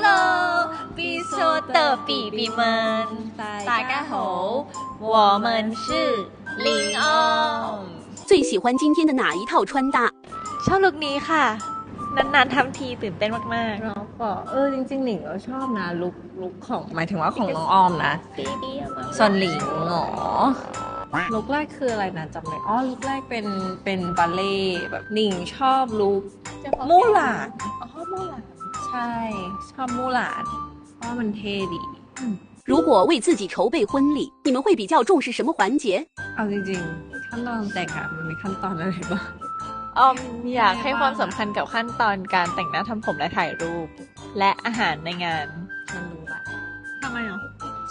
Hello，比说的比比们，大家好，我们是林欧。最喜欢今天的哪一套穿搭？ ชอบลุคนี้ค่ะ นานๆทำทีตื่นเต้นมาก เราก็เออจริงๆหลิงก็ชอบนะลุกลุกของหมายถึงว่าของน้องออมนะ ๆปีเดียวมา ส่วนหลิงเหรอลุกแรกคืออะไรนะจำไม่อ๋อลุกแรกเป็นเป็นบัลเล่ต์แบบหลิงชอบลุกมู่หลาน อ๋อมู่หลาน ใช่ ชอบมู่หลานเพราะว่ามันเท่ดี 如果为自己筹备婚礼，你们会比较重视什么环节？ เอาจริงๆขั้นตอนแต่งอะมันมีขั้นตอนอะไรบ้าง ออมอยากให้ความสำคัญกับขั้นตอนการแต่งหน้าทำผมและถ่ายรูป และอาหารในงาน ฉันรู้ละ ทำไมอ่ะ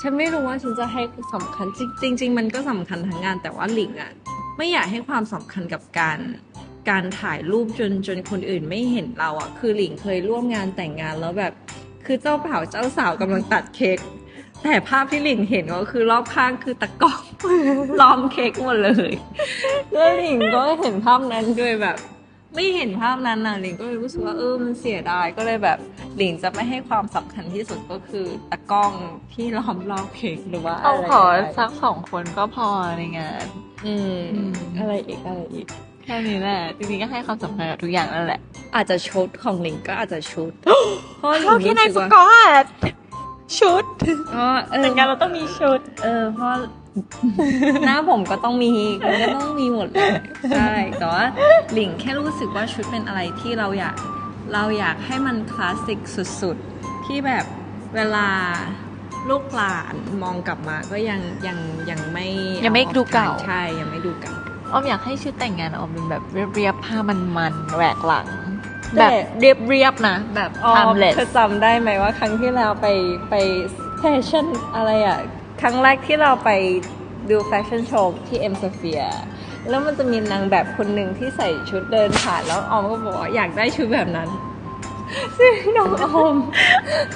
ฉันไม่รู้ว่าฉันจะให้สำคัญจริงจริง ๆ มันก็สำคัญทั้งงาน แต่ว่าหลิงอะไม่อยากให้ความสำคัญกับการ การถ่ายรูปจนจนคนอื่นไม่เห็นเราอะคือหลิงเคยร่วมงานแต่งงานแล้วแบบ คือเจ้าบ่าวเจ้าสาวกำลังตัดเค้กแต่ภาพที่หลิงเห็นก็คือรอบข้างคือตะกร้องล้อมเค้กหมดเลยแล้วหลิงก็เห็นภาพนั้นด้วยแบบ ไม่เห็นภาพนั้นน่ะหลิงก็เลยรู้สึกว่าเออมันเสียดายก็เลยแบบหลิงจะไม่ให้ความสำคัญที่สุดก็คือตะกร้องที่ล้อมรอบเค้กหรือว่าเอาะไรขอก็ได้สักสองคนก็พอในงาน อืมอืมอะไรอีกอะไรอีกแค่นี้แหละจริงๆก็ให้ความสำคัญกับทุกอย่างนั่นแหละ อาจจะชุดของหลิงก็อาจจะชุดเพราะหลิงเข้าที่ในรู้สสึกกว่าอตชุดอ๋อเออแต่งงานเราต้องมีชุด เออเพราะหน้าผมก็ต้องมีมันก็ต้องมีหมดเลยใช่แต่ว่าหลิงแค่รู้สึกว่าชุดเป็นอะไรที่เราอยากเราอยากให้มันคลาสสิกสุดๆ ที่แบบเวลาลูกหลานมองกลับมาก็ยังยังยังไม่ยังไม่ดูเก่าใช่ยังไม่ดูเก่า ออมอยากให้ชุดแต่งงานออมเป็นแบบเรียบๆผ้ามันๆแหวกหลังแต่แบบเรียบๆนะ แบบอ๋อ timeless เธอจำได้ไหมว่าครั้งที่เราไปไปแฟชั่นอะไรอะครั้งแรกที่เราไปดูแฟชั่นโชว์ที่เอ็มสเฟียแล้วมันจะมีนางแบบคนหนึ่งที่ใส่ชุดเดินผ่านแล้วออมก็บอกว่าอยากได้ชุดแบบนั้น ซึ่งน้องออม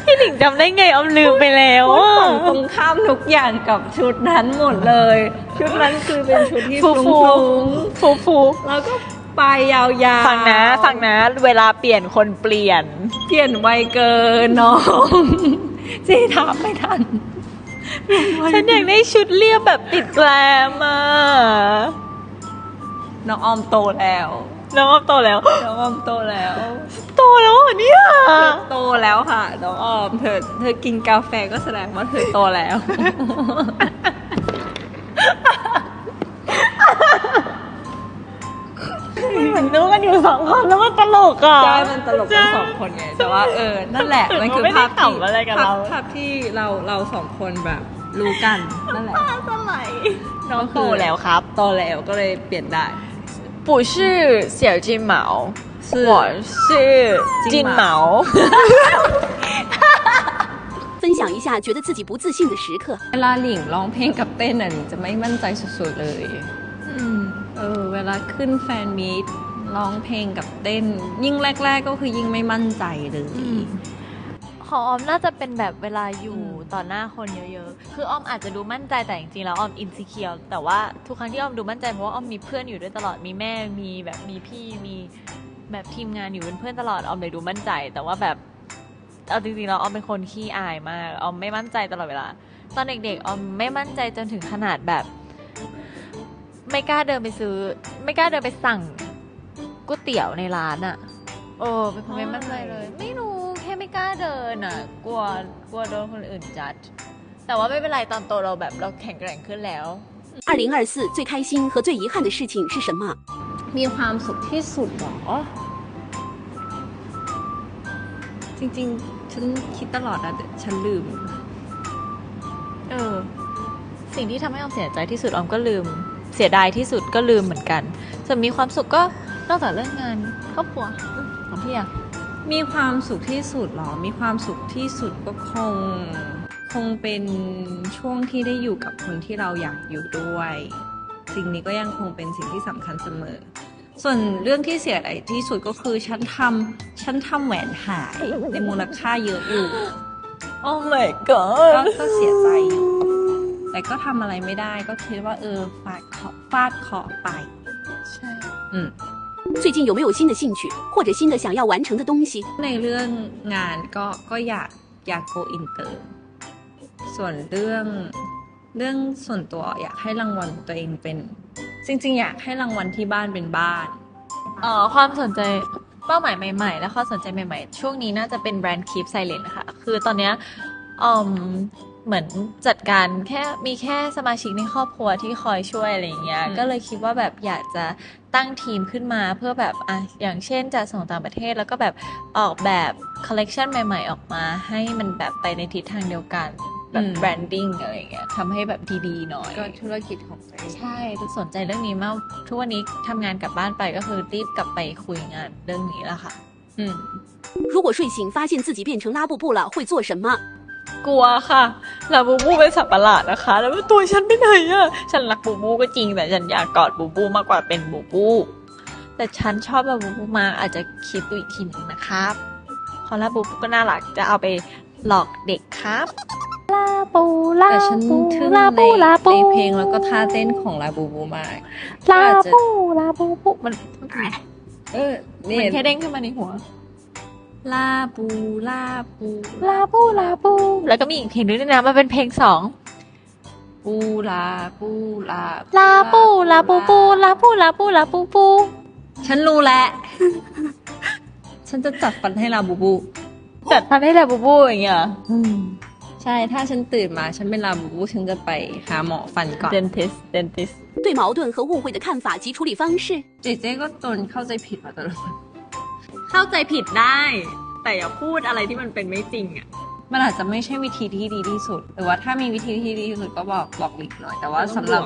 พี่หนิงจำได้ไงออมลืมไปแล้วพูดอะฝั่งตรงข้ามทุกอย่างกับชุดนั้นหมดเลย ชุดนั้นคือเป็นชุดที่ฟูฟลุฟูงฟูฟูๆแล้วก็ปลายยาวๆฟังนะฟังนะ เวลาเปลี่ยนคนเปลี่ยน เปลี่ยนไวเกินน้องเจถามไม่ทัน ฉันอยากได้ชุดเรียบแบบติดแกลมอะน้องออมโตแล้ว น้องออมโตแล้ว น้องออมโตแล้วโต แล้วเหรอเนี่ย เธอโตแล้วค่ะ น้องออม เธอ เธอกินกาแฟก็แสดงว่าเธอโตแล้ว เหมือนดูกันอยู่สองคนแล้วมันตลกอ่ะ ใช่ มันตลกกันสองคนไง แต่ว่าเออ นั่นแหละ มันคือ ไม่ได้ ภาพที่ ขำอะไรกับ ภาพ เรา ภาพที่เราเราสองคนแบบรู้กัน นั่นแหละ สไหลน้องโตแล้วครับ โตแล้วก็เลยเปลี่ยนได้ 不是小金毛是 我是金毛分享一下觉得自己不自信的时刻。 เวลาหลิงร้องเพลงกับเต้นอ่ะหลิงจะไม่มั่นใจสุดๆเลย อืม เออเวลาขึ้นแฟนมีตร้องเพลงกับเต้น ยิ่งแรก ๆ ก็คือยิ่งไม่มั่นใจเลย ของออมน่าจะเป็นแบบเวลาอยู่ต่อหน้าคนเยอะๆ คือออมอาจจะดูมั่นใจแต่จริงๆแล้วออมอินซิเคียวแต่ว่าทุกครั้งที่ออมดูมั่นใจเพราะว่าออมมีเพื่อนอยู่ด้วยตลอด มีแม่ มีแบบมีพี่มี แบบทีมงานอยู่เป็นเพื่อนตลอดออมเลยดูมั่นใจ แต่ว่าแบบเอาจริงๆแล้วออมเป็นคนขี้อายมากออมไม่มั่นใจตลอดเวลา ตอนเด็กๆออมไม่มั่นใจจนถึงขนาดแบบ ไม่กล้าเดินไปซื้อ ไม่กล้าเดินไปสั่งก๋วยเตี๋ยวในร้านอะโอ้เป็นคนไม่มั่นใจเลย ไม่รู้แค่ไม่กล้าเดินอะกลัวกลัวโดนคนอื่นจัด แต่ว่าไม่เป็นไรตอนโตเราแบบเราแข็งแกร่งขึ้นแล้ว 二零二四最开心和最遗憾的事情是什么？ มีความสุขที่สุดเหรอ จริงๆ ฉันคิดตลอดนะแต่ฉันลืม เออ สิ่งที่ทำให้ออมเสียใจที่สุดออมก็ลืม เสียดายที่สุดก็ลืมเหมือนกันส่วนมีความสุขก็นอกจากเรื่องงานครอบครัวอืมของพี่อะมีความสุขที่สุดเหรอ มีความสุขที่สุดก็คง คงเป็นช่วงที่ได้อยู่กับคนที่เราอยากอยู่ด้วย สิ่งนี้ก็ยังคงเป็นสิ่งที่สำคัญเสมอ ส่วนเรื่องที่เสียใจที่สุดก็คือฉันทำฉันทำแหวนหายในมูลค่าเยอะอยู่ โอ้ my ก็ god ก็เสียใจอยู่ แต่ก็ทำอะไรไม่ได้ก็คิดว่า เออฟาดเคราะห์ฟาดเคราะห์ไป ใช่ อืม 最近有没有新的兴趣或者新的想要完成的东西？ ในเรื่องงานก็ก็อยาก อยาก go inter ส่วนเรื่องเรื่องส่วนตัวอยากให้รางวัลตัวเองเป็น จริง ๆ อยากให้รางวัลที่บ้านเป็นบ้านเอ่อความสนใจเป้าหมายใหม่ ๆ และความสนใจใหม่ ๆ ช่วงนี้น่าจะเป็นแบรนด์ Keep Silent ค่ะคือตอนเนี้ยอืมเหมือนจัดการแค่มีแค่สมาชิกในครอบครัวที่คอยช่วยอะไรอย่างเงี้ยอืมก็เลยคิดว่าแบบอยากจะตั้งทีมขึ้นมาเพื่อแบบอะอย่างเช่นจะส่งต่างประเทศแล้วก็แบบออกแบบคอลเลกชันใหม่ ๆ ออกมา ให้มันแบบไปในทิศทางเดียวกัน แบบแบรนดิ้งอะไรอย่างเงี้ยทำให้แบบดีๆหน่อย ก็ธุรกิจของตัวเอง ใช่สนใจเรื่องนี้มาก ทุกวันนี้ทำงานกลับบ้านไปก็คือรีบกลับไปคุยงานเรื่องนี้แล้วค่ะ อืม 如果睡醒发现自己变成拉布布了，会做什么？ กลัวค่ะลาบูบูเป็นสัตว์ประหลาดนะคะ แล้วตัวฉันไปไหนอะฉันรักบูบูก็จริง แต่ฉันอยากกอดบูบูมากกว่าเป็นบูบู แต่ฉันชอบลาบูบูมากอาจจะคิดดูอีกทีหนึงนะครับเพราะลาบูบูก็น่ารักจะเอาไปหลอกเด็กครับ ลาบูลาแต่ฉันบูทึ่งลาในบูลาบูในเพลงแล้วก็ท่าเต้นของลาบูบูมากลาอาจจะบูลาบูบูมันเออมันี่นแค่เด้งขึ้นมาในหัว ลาบูลาบูลาบูลาบูแล้วก็มีอีกเพลงนึงด้วยนะมันเป็นเพลงสองบูลาบูลาลาบูลาบูบูลาบูลาบูลาบูบูฉันรู้แล้วฉันจะจัดฟันให้ลาบูบู จัดทำให้ลาบูบูอย่างเงี้ย ใช่ ถ้าฉันตื่นมา ฉันเป็นลาบูบู ฉันจะไปหาหมอฟันก่อน dentist dentist 对矛盾和误会的看法及处理方式。 เจเจก็ตนเข้าใจผิดมาตลอด เข้าใจผิดได้ แต่อย่าพูดอะไรที่มันเป็นไม่จริงอ่ะ มันอาจจะไม่ใช่วิธีที่ดีที่สุด หรือว่าถ้ามีวิธีที่ดีที่สุดก็บอกบอกหลิงหน่อย แต่ว่าสำหรับ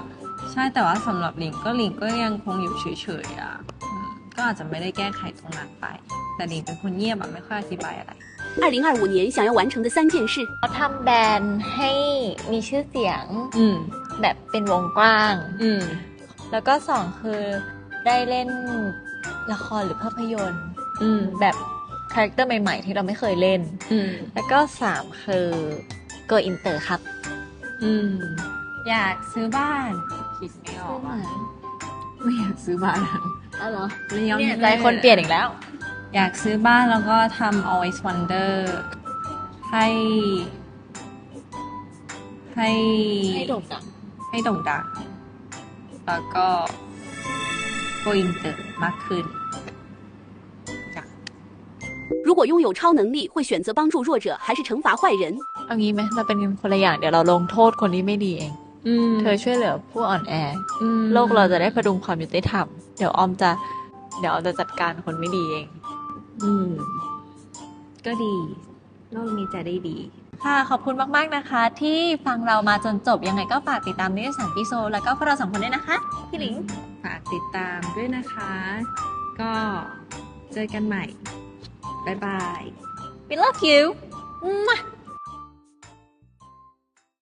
ใช่แต่ว่าสำหรับหลิงก็หลิงก็ยังคงอยู่เฉยๆอ่ะอืมก็อาจจะไม่ได้แก้ไขตรงนั้นไป แต่หลิงเป็นคนเงียบอ่ะไม่ค่อยอธิบายอะไร 二零二五年想要完成的三件事： เขาทำแบรนด์ให้มีชื่อเสียง อืม แบบเป็นวงกว้าง อืม แล้วก็สองคือได้เล่นละครหรือภาพยนตร์ อืม แบบคาแรคเตอร์ใหม่ๆ ที่เราไม่เคยเล่น อืม แล้วก็สามคือ go inter ครับ อืม อยากซื้อบ้าน คิดไม่ออกอะไม่อยากซื้อบ้าน อ๋อเหรอ ไม่ยอม เนี่ยใจคนเปลี่ยนอีกแล้ว อยากซื้อบ้านแล้วก็ทำ always wonder ให้ ให้ ให้โด่งดัง ให้โด่งดัง แล้วก็ go inter มากขึ้นจ้ะ 如果拥有超能力，会选择帮助弱者还是惩罚坏人？ เอางี้ไหมเราเป็นกันคนละอย่างเดี๋ยวเราลงโทษคนที่ไม่ดีเอง อืม เธอช่วยเหลือผู้อ่อนแอ อืม โลกเราจะได้พดุงความยุติธรรม เดี๋ยวออมจะ เดี๋ยวออมจะจัดการคนไม่ดีเอง อืม ก็ดี โลกนี้จะได้ดี ค่ะ ขอบคุณมาก ๆ นะคะ ที่ฟังเรามาจนจบ ยังไงก็ฝากติดตามนิตยสารปิโซ แล้วก็พวกเราสองคนด้วยนะคะ พี่หลิง ฝากติดตามด้วยนะคะ ก็เจอกันใหม่ บ๊ายบาย we love you